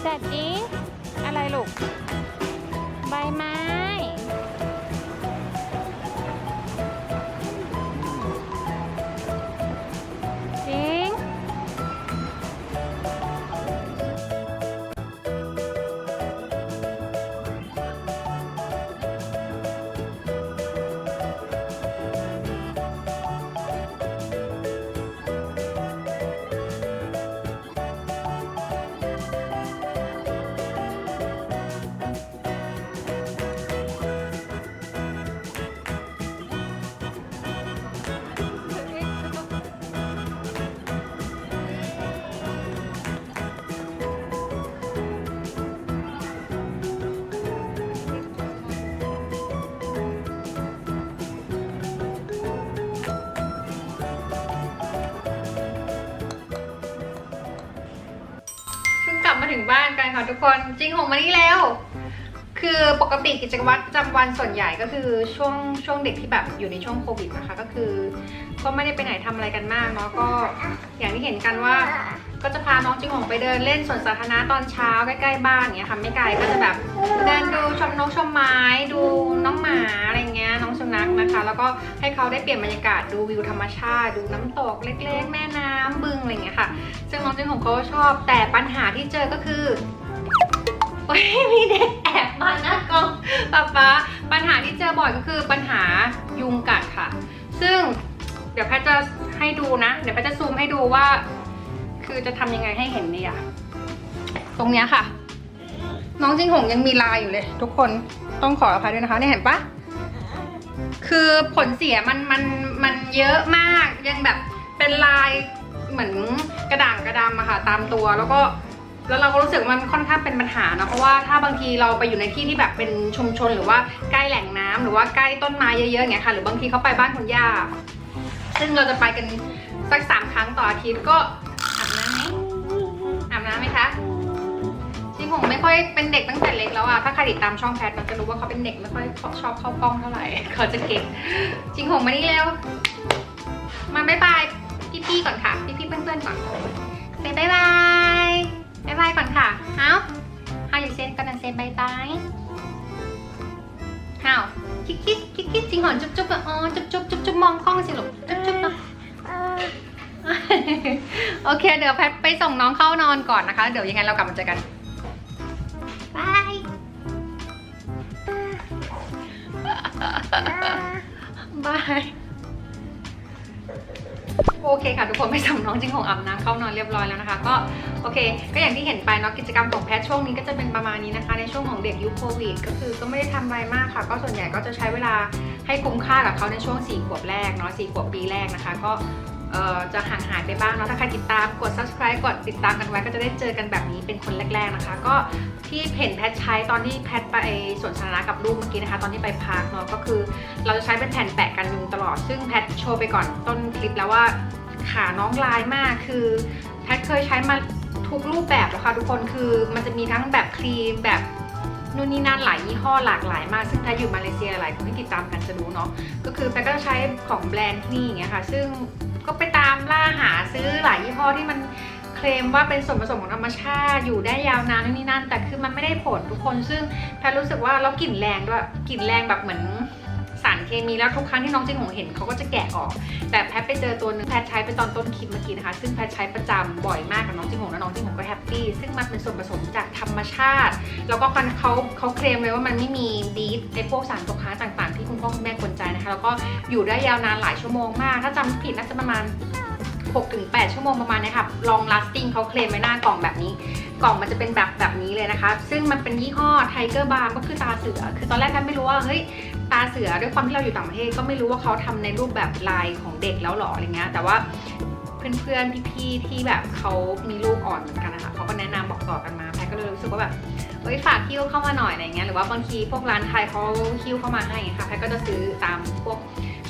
แซดดิ อะไรลูก ใบไม้ ทุกคนจริงหงมานี่แล้ว คือปกติกิจวัตรประจำวันส่วนใหญ่ก็คือช่วงช่วงเด็กที่แบบอยู่ในช่วงโควิดนะคะ ก็คือ ก็ไม่ได้ไปไหนทำอะไรกันมากเนาะก็อย่างที่เห็นกันว่า ก็จะพาน้องจิงหงไปเดินเล่นสวนสาธารณะตอนเช้าใกล้ๆบ้านเงี้ยค่ะไม่ไกลก็จะแบบเดินดูชมนกชมไม้ดูน้องหมาอะไรเงี้ยน้องสุนัขนะคะ แล้วก็ให้เขาได้เปลี่ยนบรรยากาศดูวิวธรรมชาติ ดูน้ำตกเล็ก ๆ แม่น้ำบึงอะไรเงี้ยค่ะ ซึ่งน้องจิงหงเขาก็ชอบแต่ปัญหาที่เจอก็คือ โอ้ยมีเด็กแอบมาหน้ากล้องป๊าป๊าปัญหาที่เจอบ่อยก็คือปัญหายุงกัดค่ะ ซึ่งเดี๋ยวแพทจะให้ดูนะ เดี๋ยวแพทจะซูมให้ดูว่า คือจะทำยังไงให้เห็นดีอะตรงเนี้ยค่ะ น้องจิงหงยังมีลายอยู่เลย ทุกคนต้องขออภัยด้วยนะคะนี่เห็นปะคือผลเสียมันมันมันเยอะมากยังแบบเป็นลายเหมือนกระด่างกระดำอะค่ะ ตามตัวแล้วก็ แล้วเราก็รู้สึกมันค่อนข้างเป็นปัญหาเนะเพราะว่าถ้าบางทีเราไปอยู่ในที่ที่แบบเป็นชุมชน หรือว่าใกล้แหล่งน้ำหรือว่าใกล้ต้นไม้เยอะๆอย่างเงี้ยค่ะ หรือบางทีเขาไปบ้านคุณย่า ซึ่งเราจะไปกันสักสามครั้งต่ออาทิตย์ก็อาบน้ำไหมอาบน้ำไหมคะจริงผมไม่ค่อยเป็นเด็กตั้งแต่เล็กแล้วอะถ้าใครติดตามช่องแพทมันจะรู้ว่าเขาเป็นเด็กไม่ค่อยชอบเข้ากล้องเท่าไหร่เขาจะเก่งจริงผมมานี่เร็วมาบายบายพี่ๆก่อนค่ะ พี่ๆเพื่อนๆก่อนเซบายบาย บายบายก่อนค่ะ เอ้า How you say gonna say bye bye How คิกคิกคิกคิกจริงเหรอจุ๊บจุ๊บอ๋อจุ๊บจุ๊บจุ๊บจุ๊บมองกล้องสิลูกจุ๊บจุ๊บเนอะโอเค เดี๋ยวแพทไปส่งน้องเข้านอนก่อนนะคะ เดี๋ยวยังไงเรากลับมาเจอกันบายบาย โอเคค่ะ ทุกคนไปส่งน้องจริงของอาบน้ำเข้านอนเรียบร้อยแล้วนะคะ ก็โอเค ก็อย่างที่เห็นไปเนาะกิจกรรมของแพทช่วงนี้ก็จะเป็นประมาณนี้นะคะ ในช่วงของเด็กยุคโควิดก็คือก็ไม่ได้ทำอะไรมากค่ะ ก็ส่วนใหญ่ก็จะใช้เวลาให้คุ้มค่ากับเขาในช่วง 4 ขวบแรกเนาะ4ขวบปีแรกนะคะ ก็ จะห่างหายไปบ้างเนาะถ้าใครติดตามกด subscribe กดติดตามกันไว้ก็จะได้เจอกันแบบนี้เป็นคนแรก ๆนะคะ ก็ที่เห็นแพทใช้ตอนที่แพทไปสวนสาธารณะกับลูกเมื่อกี้นะคะ ตอนที่ไปพาร์คเนาะก็คือ เราจะใช้เป็นแผ่นแปะกันยุงตลอด ซึ่งแพทโชว์ไปก่อนต้นคลิปแล้วว่าขาน้องลายมากคือแพทเคยใช้มาทุกรูปแบบแล้วค่ะทุกคนคือมันจะมีทั้งแบบครีมแบบนู่นนี่นั่นหลายยี่ห้อหลากหลายมาก ซึ่งแพทอยู่มาเลเซียหลายคนที่ติดตามกันจะรู้เนาะก็คือแพทก็ใช้ของแบรนด์ที่นี่อย่างเงี้ยค่ะ ซึ่งามล่าหาซื้อหลายยี่ห้อที่มันเคลมว่าเป็นส่วนผสมของธรรมชาติอยู่ได้ยาวนานนู่นนี่นั่น แต่คือมันไม่ได้ผลทุกคน ซึ่งแพทรู้สึกว่าแล้วกลิ่นแรงด้วยกลิ่นแรงแบบเหมือนสารเคมีแล้วทุกครั้งที่น้องจิงหงเห็นเขาก็จะแกะออก แต่แพทไปเจอตัวหนึงแพทใช้ไปตอนต้นคลิปเมื่อกี้นะคะ ซึ่งแพทใช้ประจำบ่อยมากกับน้องจิงหงและน้องจิงหงก็แฮปปี้ซึ่งมันเป็นส่วนผสมจากธรรมชาติ แล้วก็เขาเขาเคลมเลยว่ามันไม่มีดีดในพวกสารตกค้างต่างๆ ที่คุณพ่อคุณแม่ควรใจนะคะแล้วก็อยู่ได้ยาวนานหลายชั่วโมงมาก ถ้าจำไม่ผิดน่าจะประมาณ 6-8 ชั่วโมงประมาณนี้ค่ะ long lasting เขาเคลมไว้หน้ากล่องแบบนี้ กล่องมันจะเป็นแบบแบบนี้เลยนะคะ ซึ่งมันเป็นยี่ห้อ Tiger Balm ก็คือตาเสือ คือตอนแรกแพทไม่รู้ว่า เฮ้ย ตาเสือด้วยความที่เราอยู่ต่างประเทศก็ไม่รู้ว่าเขาทำในรูปแบบลายของเด็กแล้วหรออะไรเงี้ย แต่ว่าเพื่อนๆ พี่ๆ ที่แบบเขามีลูกอ่อนเหมือนกันนะคะเขาก็แนะนำบอกต่อกันมาแพทก็เลยรู้สึกว่าแบบเฮ้ยฝากคิ้วเข้ามาหน่อยอะไรเงี้ย หรือว่าบางทีพวกร้านไทยเขาคิ้วเข้ามาให้ค่ะแพทก็จะซื้อตามพวก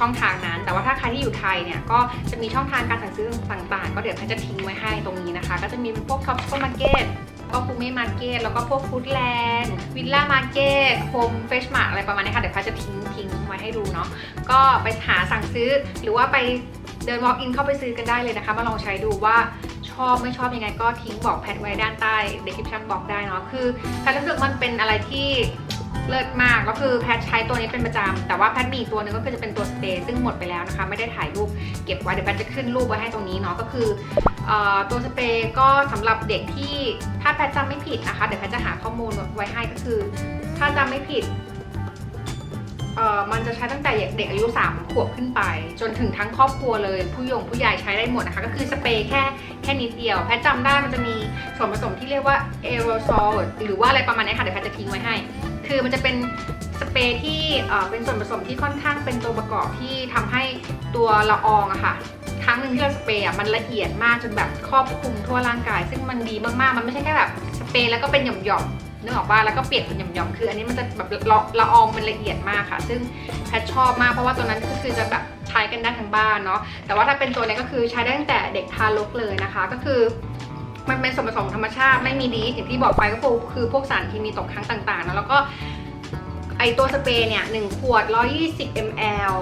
ช่องทางนั้น แต่ว่าถ้าใครที่อยู่ไทยเนี่ยก็จะมีช่องทางการสั่งซื้อต่างๆ ก็เดี๋ยวแพทจะทิ้งไว้ให้ตรงนี้นะคะ ก็จะมีเป็นพวกท็อปซูเปอร์มาร์เก็ตก็ฟูเม่มาร์เก็ตแล้วก็พวกฟู้ดแลนด์วิลล่ามาร์เก็ตโฮมเฟชมาร์อะไรประมาณนี้ค่ะ เดี๋ยวแพทจะทิ้งทิ้งไว้ให้ดูเนาะก็ไปหาสั่งซื้อหรือว่าไปเดิน walk in เข้าไปซื้อกันได้เลยนะคะ มาลองใช้ดูว่าชอบไม่ชอบยังไงก็ทิ้งบอกแพทไว้ด้านใต้ description บอกได้เนาะคือแพทรู้สึกมันเป็นอะไรที่ เลิศมากแล้วคือแพทใช้ตัวนี้เป็นประจำแต่ว่าแพทมีอีกตัวหนึงก็คือจะเป็นตัวสเปรย์ซึ่งหมดไปแล้วนะคะ ไม่ได้ถ่ายรูปเก็บไว้เดี๋ยวแพทจะขึ้นรูปไว้ให้ตรงนี้เนาะก็คืออตัวสเปรย์ก็สำหรับเด็กที่ถ้าแพทจำไม่ผิดนะคะ เดี๋ยวแพทจะหาข้อมูลไว้ให้ก็คือ ถ้าจำไม่ผิดเอ่อมันจะใช้ตั้งแต่เด็กอายุ 3 ขวบขึ้นไป จนถึงทั้งครอบครัวเลย ผู้ยงผู้ใหญ่ใช้ได้หมดนะคะ ก็คือสเปรย์แค่แค่นิดเดียว แพทจำได้มันจะมีส่วนผสมที่เรียกว่าเอโรซอลหรือว่าอะไรประมาณนี้ค่ะ เดี๋ยวแพทจะทิ้งไว้ให้ คือมันจะเป็นสเปรย์ที่เป็นส่วนผสมที่ค่อนข้างเป็นตัวประกอบที่ทำให้ตัวละอองอะค่ะครั้งหนึ่งที่เราสเปรย์อะมันละเอียดมากจนแบบครอบคลุมทั่วร่างกาย ซึ่งมันดีมากๆ มันไม่ใช่แค่แบบสเปรย์แล้วก็เป็นหย่อมๆนึกออกป่ะแล้วก็เปียกเป็นหย่อมๆคือ อันนี้มันจะแบบละละอองมันละเอียดมากค่ะ ซึ่งแพทชอบมากเพราะว่าตัวนั้นก็คือจะแบบใช้กันได้ทั้งบ้านเนาะแต่ว่าถ้าเป็นตัวเนี้ยก็คือใช้ได้ตั้งแต่เด็กทารกเลยนะคะ ก็คือ มันเป็นส่วนผสมธรรมชาติไม่มีดีอย่างที่บอกไปก็คือพวกสารเคมีตกค้างต่างๆนะแล้วก็ไอตัวสเปรย์เนี่ย1ขวด 120 ml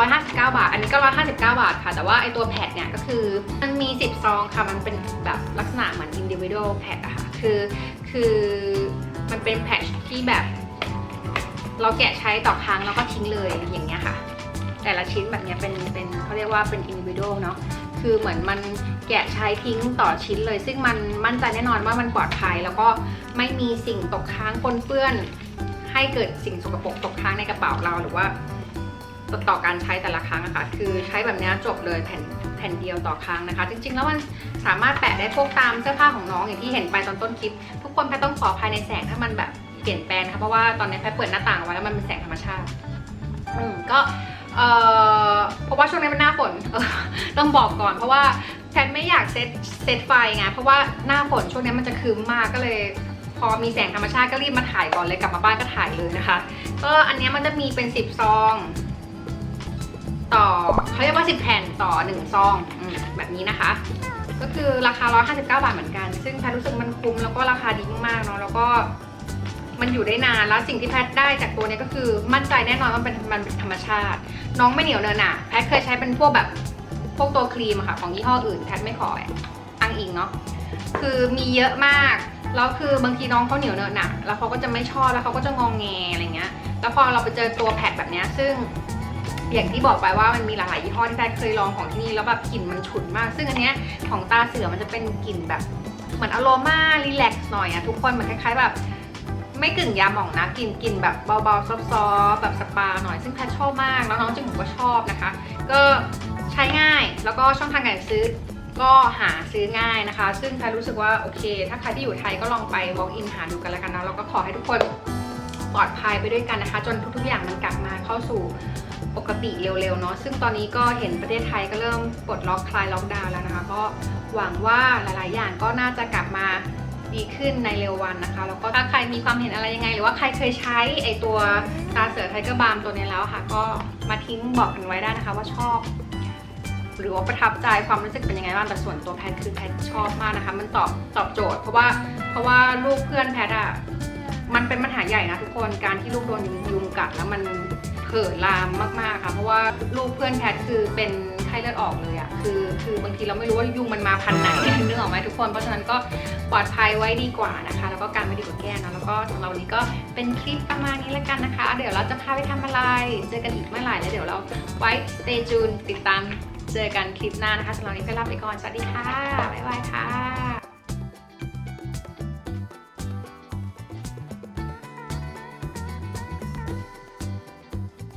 159 บาท อันนี้ก็ 159 บาทค่ะ แต่ว่าไอตัวแพดเนี่ยก็คือมันมี 10 ซองค่ะ มันเป็นแบบลักษณะเหมือน individual แพดอะค่ะ คือคือมันเป็นแพดที่แบบ เราแกะใช้ต่อครั้งแล้วก็ทิ้งเลยอย่างเงี้ยค่ะ แต่ละชิ้นแบบเนี้ยเป็นเป็นเขาเรียกว่าเป็น individual เนาะ คือเหมือนมันแกะใช้ทิ้งต่อชิ้นเลย ซึ่งมันมั่นใจแน่นอนว่ามันปลอดภัย แล้วก็ไม่มีสิ่งตกค้างปนเปื้อน ให้เกิดสิ่งสกปรกตกค้างในกระเป๋าเราหรือว่าต่อการใช้แต่ละครั้งอะค่ะคือใช้แบบนี้จบเลยแผ่นแผ่นเดียวต่อครั้งนะคะ จริงๆ แล้วมันสามารถแปะได้พวกตามเสื้อผ้าของน้องอย่างที่เห็นไปตอนต้นคลิป ทุกคนแพทต้องขอภายในแสงถ้ามันแบบเปลี่ยนแปลงนะคะเพราะว่าตอนนี้แพทเปิดหน้าต่างไว้แล้วมันเป็นแสงธรรมชาติ อืมก็เออเพราะว่าช่วงนี้มันหน้าฝนเต้องบอกก่อนเพราะว่าแพทไม่อยากเซตเซตไฟไงเพราะว่าหน้าฝนช่วงนี้มันจะคืมมากก็เลย พอมีแสงธรรมชาติก็รีบมาถ่ายก่อนเลยกลับมาบ้านก็ถ่ายเลยนะคะ ก็อันนี้มันจะมีเป็น 10 ซอง ต่อเขาเรียกว่า 10 แผ่นต่อ 1 ซองอแบบนี้นะคะ ก็คือราคา 159 บาทเหมือนกัน ซึ่งแพทรู้สึกมันคุ้มแล้วก็ราคาดีมากๆเนาะแล้วก็มันอยู่ได้นานแล้วสิ่งที่แพทได้จากตัวนี้ก็คือมั่นใจแน่นอนว่าเป็นมันเป็นธรรมชาติ น้องไม่เหนียวเนินหนะแพทเคยใช้เป็นพวกแบบ พวกตัวครีมอะค่ะ ของยี่ห้ออื่นแพทไม่ขออ้างอิงเนาะคือมีเยอะมากแล้วคือบางทีน้องเขาเหนียวเนินหนะแล้วเขาก็จะไม่ชอบแล้วเขาก็จะงองแงอะไรเงี้ย แล้วพอเราไปเจอตัวแพดแบบเนี้ยซึ่งอย่างที่บอกไปว่ามันมีหลายๆยี่ห้อที่แพทเคยลองของที่นี่แล้วแบบกลิ่นมันฉุนมาก ซึ่งอันเนี้ยของตาเสือมันจะเป็นกลิ่นแบบเหมือนอโรมารีแลกซ์หน่อยอะทุกคนเหมือนคล้าย ๆแบบไม่กึ่งยาหม่องนะกลิ่นกลิ่นแบบเบาๆซอฟๆแบบสปาหน่อยซึ่งแพทชอบมากแล้วน้องจิงผมก็ชอบนะคะ ก็ ใช้ง่ายแล้วก็ช่องทางการซื้อก็หาซื้อง่ายนะคะ ซึ่งแพทย์รู้สึกว่าโอเค ถ้าใครที่อยู่ไทยก็ลองไป walk in หาดูกันแล้วกันนะแล้วก็ขอให้ทุกคนปลอดภัยไปด้วยกันนะคะ จนทุกๆอย่างมันกลับมาเข้าสู่ปกติเร็วๆเนาะซึ่งตอนนี้ก็เห็นประเทศไทยก็เริ่มปลดล็อกคลายล็อกดาวน์แล้วนะคะ ก็หวังว่าหลายๆ อย่างก็น่าจะกลับมาดีขึ้นในเร็ววันนะคะ แล้วก็ถ้าใครมีความเห็นอะไรยังไง หรือว่าใครเคยใช้ไอตัวตาเสือไทเกอร์บาร์มตัวนี้แล้วค่ะ ก็มาทิ้งบอกกันไว้ได้นะคะว่าชอบ หรือว่าประทับใจความรู้สึกเป็นยังไงบ้างแต่ส่วนตัวแพทคือแพทชอบมากนะคะ มันตอบตอบโจทย์ เพราะว่าเพราะว่าลูกเพื่อนแพทอะมันเป็นปัญหาใหญ่นะทุกคนการที่ลูกโดนยุงยุงกัดแล้วมันเผลลามมากๆค่ะเพราะว่าลูกเพื่อนแพทคือเป็นไข้เลือดออกเลยอะคือ คือบางทีเราไม่รู้ว่ายุงมันมาพันไหนนึกออกไหมทุกคนเพราะฉะนั้นก็ปลอดภัยไว้ดีกว่านะคะ แล้วก็การไม่ดีกว่าแก้นะแล้วก็สำหรับวันนี้ก็เป็นคลิปประมาณนี้แล้วกันนะคะ เดี๋ยวเราจะพาไปทำอะไร เจอกันอีกเมื่อไหร่แล้วเดี๋ยวเราไว้ stay tuned ติดตาม เจอกันคลิปหน้านะคะสำหรับวันนี้ไปลาไปก่อน สวัสดีค่ะ บ๊ายบายค่ะ